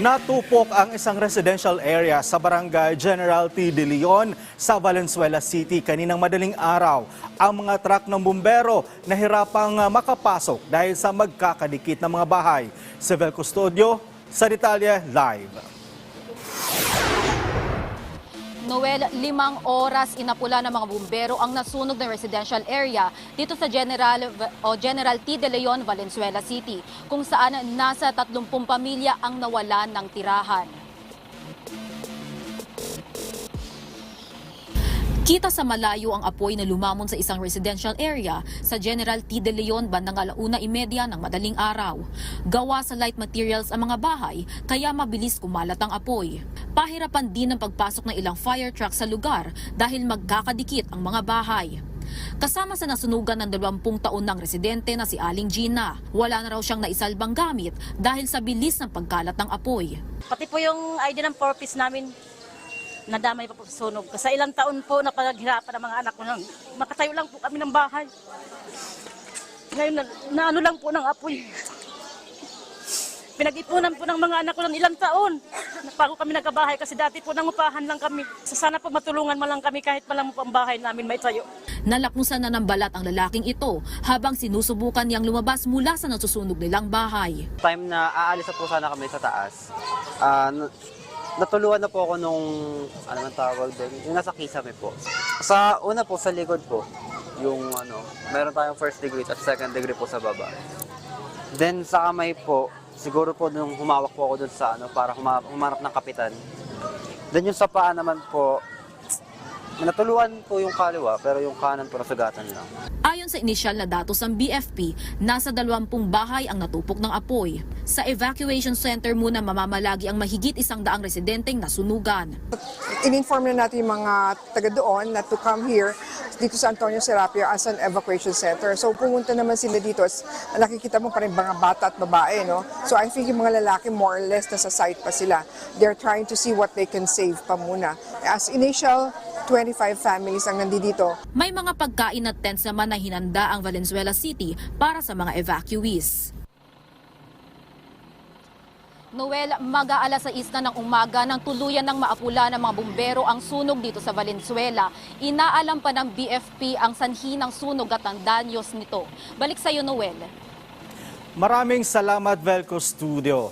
Natupok ang isang residential area sa barangay General T. De Leon sa Valenzuela City kaninang madaling araw. Ang mga truck ng bumbero nahirapang ah, makapasok dahil sa magkakadikit na mga bahay. Civil Custodio, sa detalye live. Noel, limang oras inapula ng mga bumbero ang nasunog na residential area dito sa General o General T. De Leon, Valenzuela City, kung saan nasa 30 pamilya ang nawalan ng tirahan. Kita sa malayo ang apoy na lumamon sa isang residential area sa General T. De Leon bandang alauna imedya ng madaling araw. Gawa sa light materials ang mga bahay kaya mabilis kumalat ang apoy. Pahirapan din ang pagpasok ng ilang fire truck sa lugar dahil magkakadikit ang mga bahay. Kasama sa nasunugan ng 20 taon ng residente na si Aling Gina. Wala na raw siyang naisalbang gamit dahil sa bilis ng pagkalat ng apoy. Pati po yung ID ng purpose namin, nadamay pa po sa sunog. Sa ilang taon po na panaghirapan ng mga anak ko, nang makatayo lang po kami ng bahay. Ngayon, na, na ano lang po ng apoy. Pinag-ipunan po ng mga anak ko ng ilang taon. Bago kami nagkabahay kasi dati po nangupahan lang kami. So sana po matulungan man lang kami kahit palang po ang bahay namin may tayo. Nalakmusan na ng balat ang lalaking ito habang sinusubukan niyang lumabas mula sa nasusunog nilang bahay. time na aalis na po sana kami sa taas, ah, n- natuluan na po ako nung, ano man tawag doon, yung nasa kisame po. Sa una po, sa likod po, yung ano, meron tayong first degree at second degree po sa baba. Then sa kamay po, siguro po nung humawak po ako doon sa ano, para huma- humanap ng kapitan. Then yung sa paa naman po, natuluan po yung kaliwa, pero yung kanan po nasugatan lang. Ayon sa inisyal na datos ng BFP, nasa 20 bahay ang natupok ng apoy. Sa evacuation center muna mamamalagi ang mahigit isang daang residenteng nasunugan. in-inform na natin yung mga taga doon na to come here dito sa Antonio Serapio as an evacuation center. So pumunta naman sila dito. As, nakikita mo pa rin mga bata at babae, no? So I think yung mga lalaki more or less nasa site pa sila. They're trying to see what they can save pa muna. As initial, 25 families ang nandito. May mga pagkain at tents naman na hinanda ang Valenzuela City para sa mga evacuees. Noel, mag-aalas sa isna ng umaga nang tuluyan ng maapula ng mga bumbero ang sunog dito sa Valenzuela. Inaalam pa ng BFP ang sanhi ng sunog at ang danyos nito. Balik sa iyo, Noel. Maraming salamat Velco Studio.